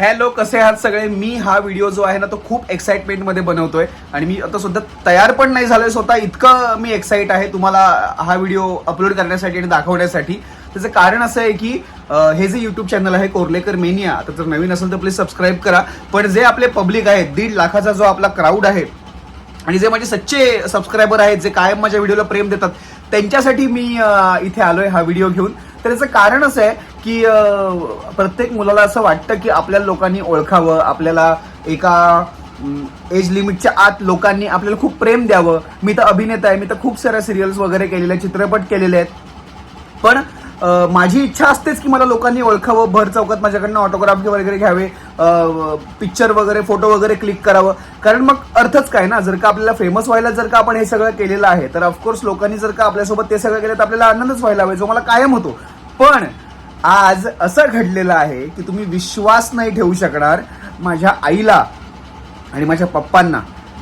Hello कसे आहात सगळे? मी हा व्हिडिओ जो आहे ना तो खूप एक्साइटमेंटमध्ये बनवतोय. आणि मी आता सुद्धा तयार पण नाही झालोय स्वतः. इतकं मी एक्साइट आहे तुम्हाला हा व्हिडिओ अपलोड करण्यासाठी आणि दाखवण्यासाठी. त्याचं कारण असं आहे की हे जे यूट्यूब चॅनल आहे कोर्लेकर मेनिया आता जर नवीन असेल तर प्लीज सबस्क्राईब करा. पण जे आपले पब्लिक आहेत दीड लाखाचा जो आपला क्राऊड आहे आणि जे माझे सच्चे सबस्क्रायबर आहेत जे कायम माझ्या व्हिडिओला प्रेम देतात त्यांच्यासाठी मी इथे आलोय हा व्हिडिओ घेऊन. तर याचं कारण असं आहे की प्रत्येक मुलाला असं वाटतं की आपल्या लोकांनी ओळखावं आपल्याला एका एज लिमिटच्या आत लोकांनी आपल्याला खूप प्रेम द्यावं. मी तर अभिनेता आहे मी तर खूप साऱ्या सिरियल्स वगैरे केलेल्या आहेत चित्रपट केलेले आहेत. पण माझी इच्छा असतेच की मला लोकांनी ओळखावं भर चौकात माझ्याकडनं ऑटोग्राफ वगैरे घ्यावे पिक्चर वगैरे फोटो वगैरे क्लिक करावं. कारण मग अर्थच काय ना जर का आपल्याला फेमस व्हायला जर का आपण हे सगळं केलेलं आहे तर ऑफकोर्स लोकांनी जर का आपल्यासोबत ते सगळं केलं तर आपल्याला आनंदच व्हायला हवे जो मला कायम होतो. पण आज असं घडलेलं आहे की तुम्ही विश्वास नाही ठेवू शकणार माझ्या आईला आणि माझ्या पप्पांना.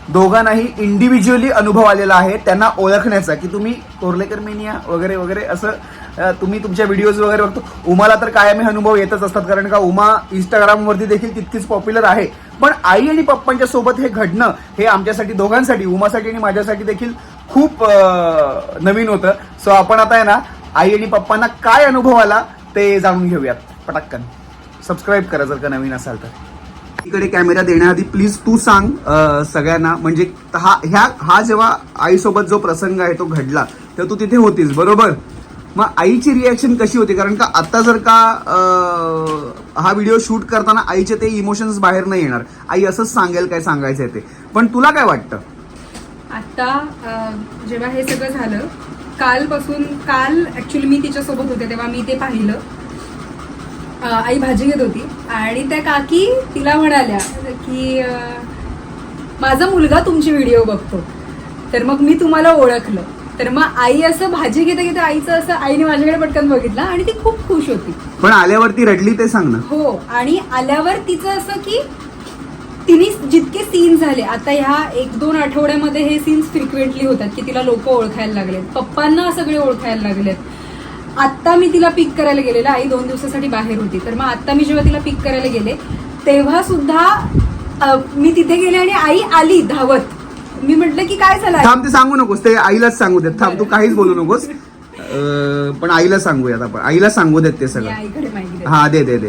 दोघांनाही इंडिव्हिज्युअली अनुभव आलेला आहे त्यांना ओळखण्याचा की तुम्ही कोर्लेकर मेनिया वगैरे वगैरे असं तुम्ही तुमच्या व्हिडिओज वगैरे बघतो. उमाला तर कायमी अनुभव येतच असतात कारण का उमा इंस्टाग्रामवरती देखील तितकीच पॉप्युलर आहे. पण आई आणि पप्पांच्या सोबत हे घडणं हे आमच्यासाठी दोघांसाठी उमासाठी आणि माझ्यासाठी देखील खूप नवीन होतं. सो आपण आता आहे ना आई आणि पप्पांना काय अनुभव आला? ते जाणून घेऊयात पटक्कन सबस्क्राईब करा जर का नवीन असाल तर. इकडे कॅमेरा देण्याआधी प्लीज तू सांग सगळ्यांना म्हणजे हा ह्या हा जेव्हा आईसोबत जो प्रसंग आहे तो घडला तेव्हा तू तिथे होतीस बरोबर? मग आईची रिॲक्शन कशी होती? कारण का आता जर का हा व्हिडिओ शूट करताना आईचे ते इमोशन्स बाहेर नाही येणार. आई असंच सांगेल काय सांगायचंय ते. पण तुला काय वाटतं? आता जेव्हा हे सगळं झालं कालपासून काल ऍक्च्युली मी तिच्यासोबत होते तेव्हा मी ते पाहिलं. आई भाजी घेत होती. आणि त्या काकी तिला म्हणाल्या की माझा मुलगा तुमची व्हिडिओ बघतो. तर मग मी तुम्हाला ओळखलं. तर मग आई असं भाजी घेता घेता आईचं असं आईने माझ्याकडे पटकन बघितलं आणि ती खूप खुश होती. पण आल्यावरती रडली ते सांग ना. हो आणि आल्यावर तिचं असं की तिने जितके सीन झाले आता ह्या एक दोन आठवड्यामध्ये हे सीन्स फ्रिक्वेंटली होतात की तिला लोक ओळखायला लागलेत पप्पांना सगळे ओळखायला लागलेत. आत्ता मी तिला पिक करायला गेलेलं आई दोन दिवसासाठी बाहेर होती तर मग आत्ता मी जेव्हा तिला पिक करायला गेले तेव्हा सुद्धा मी तिथे गेले आणि आई आली धावत. मी म्हटलं की काय झालं? थांब ते सांगू नकोस ते आईलाच सांगू देत. थांब तू काहीच बोलू नकोस. पण आईला सांगूयात आपण. आईला सांगू देत ते सगळं. हा दे दे दे.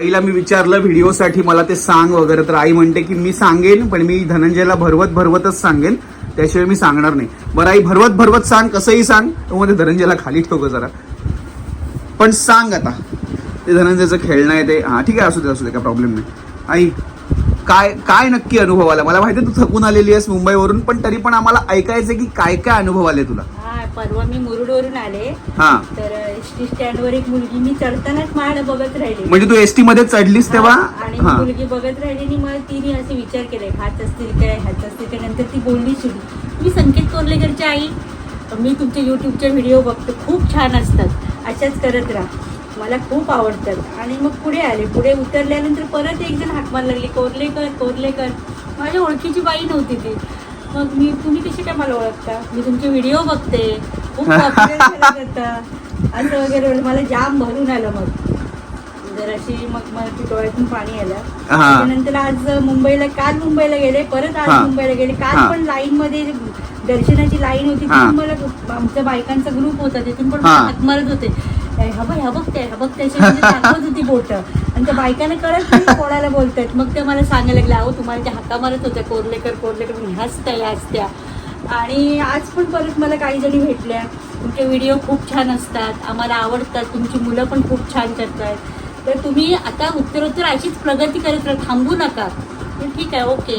आईला मी विचारलं व्हिडिओसाठी मला ते सांग वगैरे. तर आई म्हणते की मी सांगेन पण मी धनंजयला भरवत भरवतच सांगेन. त्याशिवाय मी सांगणार नाही. बरं आई भरवत भरवत सांग कसंही सांग. तो मध्ये धनंजयला खाली ठेव जरा. पण सांग आता. ते धनंजयचं खेळणं आहे ते. हां ठीक आहे असू दे असू दे काय प्रॉब्लेम नाही. आई काय काय नक्की अनुभव आला? मला माहिती आहे तू थकून आलेली आहेस मुंबईवरून पण तरी पण आम्हाला ऐकायचं की काय काय अनुभव आले तुला? परवा मी मुरुडवरून आले. हा. तर एस टी स्टँडवर एक मुलगी मी चढतानाच माझ्याकडे बघत राहिली. म्हणजे तू एसटी मध्ये चढलीस तेव्हा? आणि हा. मुलगी बघत राहिली आणि मग तिने असे विचार केले हात असतील काय? हात असतील काय? नंतर ती बोलली सुरू. मी संकेत कोर्लेकरची आई मी तुमचे युट्यूबचे व्हिडिओ बघतो. खूप छान असतात. अशाच करत राहा. मला खूप आवडतात. आणि मग पुढे आले. पुढे उतरल्यानंतर परत एक जण हाक मारायला लागली. कोर्लेकर कोर्लेकर. माझ्या ओळखीची बाई नव्हती ती. मग मी तुम्ही कशी काय मला ओळखता मी तुमचे व्हिडिओ बघते खूप. असं वगैरे बोलले. मला जाम भरून आलं मग जर अशी मग मला डोळ्यातून पाणी आलं. त्यानंतर आज मुंबईला काल मुंबईला गेले परत आज. मुंबईला गेले. काल पण लाईन मध्ये दर्शनाची लाईन होती. तिथून मला आमच्या बायकांचा ग्रुप होता तिथून पण. हात मारत होते "ए, हा बघ हा बघते हा बघते अशी म्हणजे दाखवत होती बोट आणि त्या बायकांना कळत नाही कोणाला बोलतायत मग त्या मला सांगायला लागल्या अहो तुम्हाला त्या हाका मारत होत्या कोर्लेकर कोर्लेकर मी हसत्या हसत्या आणि आज पण परत मला काही जणी भेटल्या. तुमचे व्हिडिओ खूप छान असतात आम्हाला आवडतात तुमची मुलं पण खूप छान करतात तर तुम्ही आता उत्तरोत्तर अशीच प्रगती करत राहा थांबू नका. ठीक आहे ओके.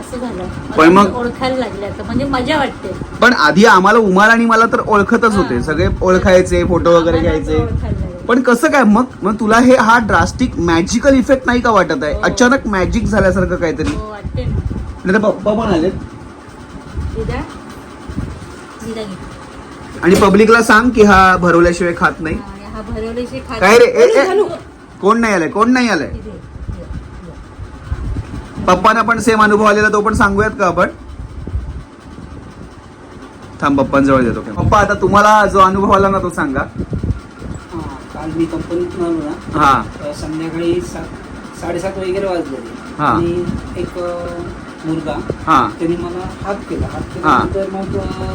असं झालं. ओळखायला लागले आता म्हणजे मजा वाटते. पण आधी आम्हाला उमार आणि मला तर ओळखतच होते. सगळे ओळखायचे फोटो वगैरे घ्यायचे. लागले. पण कसं काय मग मग तुला हे हा ड्रास्टिक मॅजिकल इफेक्ट नाही का वाटत आहे? हो. अचानक मॅजिक झाल्यासारखं काहीतरी. हो वाटते ना. नाही तर पप्पा पण आले दिदा दिदा घे. आणि पब्लिकला सांग की हा भरवल्याशिवाय खात नाही. आणि हा भरवल्याशी खात काय रे? ए, ए, घालू. कोण नाही आलंय कोण नाही आलंय. पप्पांना पण सेम अनुभव आलेला तो पण सांगूयात का आपण? थांब पप्पांजवळ देतो. पप्पा आता तुम्हाला जो अनुभव आला ना तो सांगा. काल मी कंपनीतून आलो ना. हा. संध्याकाळी सात साडेसात वगैरे वाजले. हा. आणि एक अ, मुलगा हा. त्यांनी मला हात केला. हात. केल्यानंतर मग अ,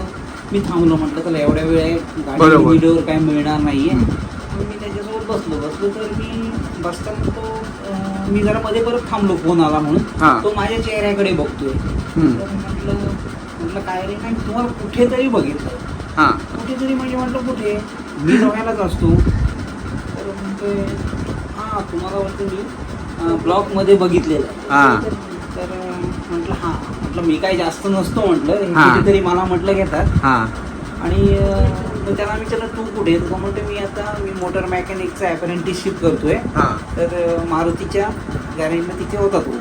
मी थांबलो. म्हटलं चला एवढ्या वेळ गाडी बरोबर. व्हिडिओवर काय मिळणार नाहीये. हम्म. मग मी त्याच्यासोबत बसलो. बसलो तर मी बसताना तो अ, मी जरा मध्ये परत थांबलो फोन आला हा. म्हणून तो माझ्या चेहऱ्याकडे बघतोय. हम्म. तर म्हटलं म्हटलं काय रे? नाही तुम्हाला कुठेतरी बघितलं हा. कुठेतरी म्हणजे म्हटलं कुठे? मी जवळच असतो तर म्हणतोय हां तुम्हाला वाटतं मी ब्लॉकमध्ये बघितलेलं हा. तर म्हटलं हां म्हटलं मी काय जास्त नसतो म्हटलं हे. कुठेतरी मला म्हटलं घेतात. हा. आणि अं, मग त्याला विचारलं तू कुठे तर तो म्हणतो मी आता मी मोटर मेकॅनिकचा अप्रेंटिसशिप करतोय. हा. तर अं, मारुतीच्या गॅरेजला तिथे होता तो.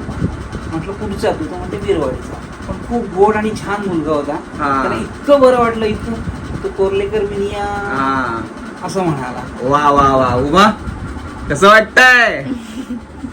म्हटलं कुठचा? तू तो म्हणते बिरवाडीचा पण खूप गोड आणि छान मुलगा होता. हा. त्याला इतकं बरं वाटलं इतकं तो कोर्लेकर मिनिया हा. असं म्हणाला. वा वा वा. उमा कसं वाटतंय?